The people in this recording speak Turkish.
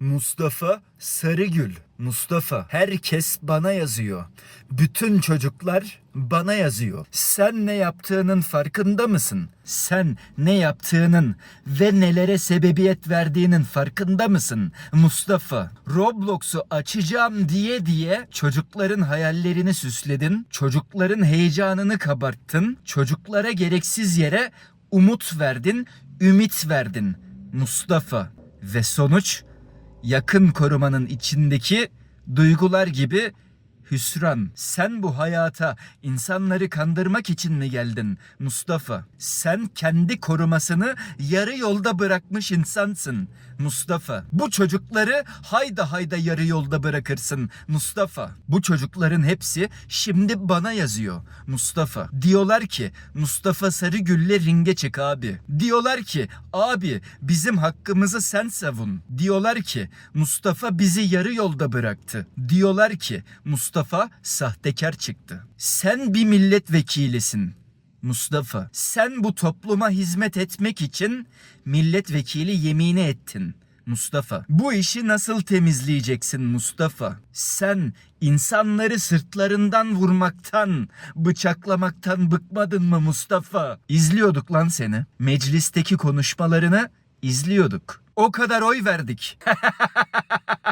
Mustafa Sarıgül. Mustafa. Herkes bana yazıyor. Bütün çocuklar bana yazıyor. Sen ne yaptığının farkında mısın? Sen ne yaptığının ve nelere sebebiyet verdiğinin farkında mısın? Mustafa. Roblox'u açacağım diye diye çocukların hayallerini süsledin. Çocukların heyecanını kabarttın. Çocuklara gereksiz yere umut verdin, ümit verdin. Mustafa. Ve sonuç yakın korumanın içindeki duygular gibi hüsran. Sen bu hayata insanları kandırmak için mi geldin Mustafa? Sen kendi korumasını yarı yolda bırakmış insansın Mustafa. Bu çocukları hayda hayda yarı yolda bırakırsın Mustafa. Bu çocukların hepsi şimdi bana yazıyor Mustafa. Diyorlar ki Mustafa Sarıgül'le ringe çık abi. Diyorlar ki abi bizim hakkımızı sen savun. Diyorlar ki Mustafa bizi yarı yolda bıraktı. Diyorlar ki Mustafa sahtekar çıktı. Sen bir milletvekilisin. Mustafa, sen bu topluma hizmet etmek için milletvekili yemini ettin. Mustafa, bu işi nasıl temizleyeceksin Mustafa? Sen insanları sırtlarından vurmaktan, bıçaklamaktan bıkmadın mı Mustafa? İzliyorduk lan seni. Meclisteki konuşmalarını izliyorduk. O kadar oy verdik.